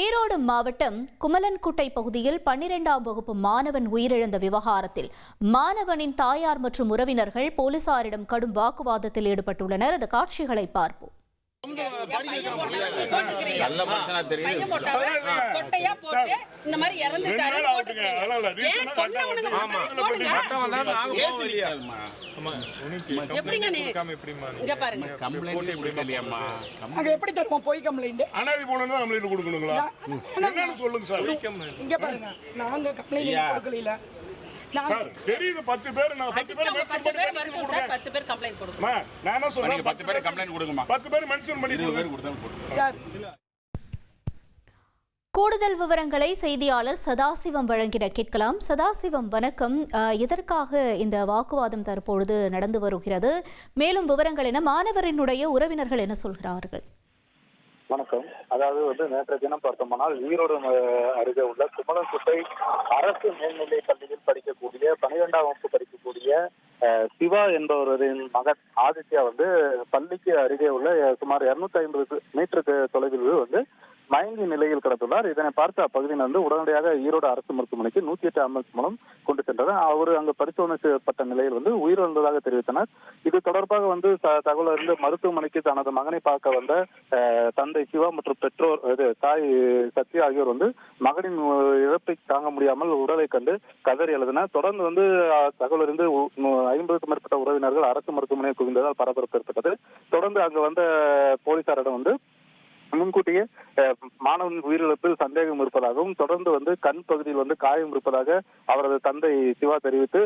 ஈரோடு மாவட்டம் குமலன்குட்டை பகுதியில் பன்னிரெண்டாம் வகுப்பு மாணவன் உயிரிழந்த விவகாரத்தில் மாணவனின் தாயார் மற்றும் உறவினர்கள் போலீசாரிடம் கடும் வாக்குவாதத்தில் ஈடுபட்டுள்ளனர். அந்த காட்சிகளை பார்ப்போம். நல்ல மனுஷனா தெரியுது. இந்த மாதிரி இறந்துட்டாரு எப்படிங்க இங்க பாருங்க. கம்ப்ளைண்ட் கொடுக்கலையாம்மா? நாங்க எப்படி தருவோம்? போய் கம்ப்ளைண்ட் அனாதி போனது கம்ப்ளைண்ட் கொடுக்கணுங்களா? என்னன்னு சொல்லுங்க சார். இங்க பாருங்க. நாங்க கம்ப்ளைண்ட் கொடுக்கல தெரியுது. பத்து பேர் நான் பத்து பேர் அடிச்சவங்க மென்ஷன் பத்து பண்ணி பேர் மென்ஷன் வரட்டும் கொடுங்க சார் பத்து பேர் கம்ப்ளைண்ட் கொடுக்கும் அம்மா, நான் என்ன சொல்றேன்? பத்து பேர் கம்ப்ளைண்ட் கொடுங்கம்மா. பத்து பேர் மென்ஷன் பண்ணி இருபது கொடுங்க பேர் கொடுத்தா கொடுங்க சார். கூடுதல் விவரங்களை செய்தியாளர் சதாசிவம் வழங்கிட கேட்கலாம். சதாசிவம் வணக்கம். எதற்காக இந்த வாக்குவாதம் தற்பொழுது நடந்து வருகிறது? மேலும் விவரங்கள் என மாணவரினுடைய உறவினர்கள் என்ன சொல்கிறார்கள்? வணக்கம். அதாவது வந்து நேற்றைய தினம் பார்த்தோம்னால் ஈரோடு அருகே உள்ள குமலங்குட்டை அரசு மேல்நிலை பள்ளியில் படிக்கக்கூடிய பனிரெண்டாம் வகுப்பு சிவா என்பவரின் மகன் ஆதித்யா வந்து பள்ளிக்கு அருகே உள்ள சுமார் இருநூத்தி ஐம்பது மீட்டருக்கு தொலைவில் வந்து மயங்கி நிலையில் கிடந்துள்ளார் இதனை பார்த்த அப்பகுதியில் வந்து உடனடியாக ஈரோடு அரசு மருத்துவமனைக்கு நூத்தி எட்டு ஆம்புலன்ஸ் மூலம் கொண்டு சென்றனர். அவர் அங்கு பரிசோதனை செய்யப்பட்ட நிலையில் வந்து உயிரிழந்ததாக தெரிவித்தனர். இது தொடர்பாக வந்து த- தகவல் அறிந்து மருத்துவமனைக்கு தனது மகனை பார்க்க வந்த தந்தை சிவா மற்றும் பெற்றோர் இது தாய் சத்யா ஆகியோர் வந்து மகனின் இழப்பை தாங்க முடியாமல் உடலை கண்டு கதறி எழுதினர் தொடர்ந்து வந்து தகவல் அறிந்து ஐம்பதுக்கும் மேற்பட்ட உறவினர்கள் அரசு மருத்துவமனை குவிந்ததால் பரபரப்பு ஏற்பட்டது. தொடர்ந்து அங்கு வந்த போலீசாரிடம் வந்து முன்கூட்டியே மாணவனின் உயிரிழப்பில் சந்தேகம் இருப்பதாகவும் தொடர்ந்து வந்து கண் பகுதியில் வந்து காயம் இருப்பதாக அவரது தந்தை சிவா தெரிவித்து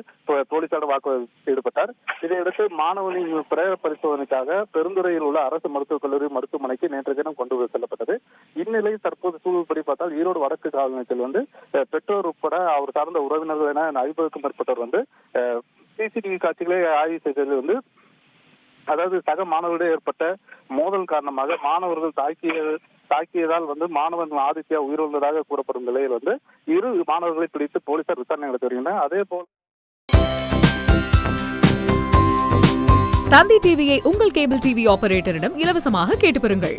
போலீசார் வாக்கு ஈடுபட்டார். இதையடுத்து மாணவனின் பிரேர பரிசோதனைக்காக பெருந்துறையில் உள்ள அரசு மருத்துவக் கல்லூரி மருத்துவமனைக்கு நேற்று தினம் கொண்டு செல்லப்பட்டது. இந்நிலையில் தற்போது சூழ்நிலைப்படி பார்த்தால் ஈரோடு வடக்கு காவல் நிலையத்தில் வந்து பெற்றோர் உட்பட அவர் சார்ந்த உறவினர்கள் என ஐம்பதுக்கும் மேற்பட்டோர் வந்து சிசிடிவி காட்சிகளை ஆய்வு செய்ததில் வந்து அதாவது சக மாணவர்களிடையே ஏற்பட்ட மோதல் காரணமாக மாணவர்கள் தாக்கிய தாக்கியதால் வந்து மாணவன் ஆதித்யா உயிரிழந்ததாக கூறப்படும் நிலையில் வந்து இரு மாணவர்களை பிடித்து போலீசார் விசாரணை நடத்தி வருகின்றனர். அதே போல் தந்தி டிவியை உங்கள் கேபிள் டிவி ஆபரேட்டரிடம் இலவசமாக கேட்டு பெறுங்கள்.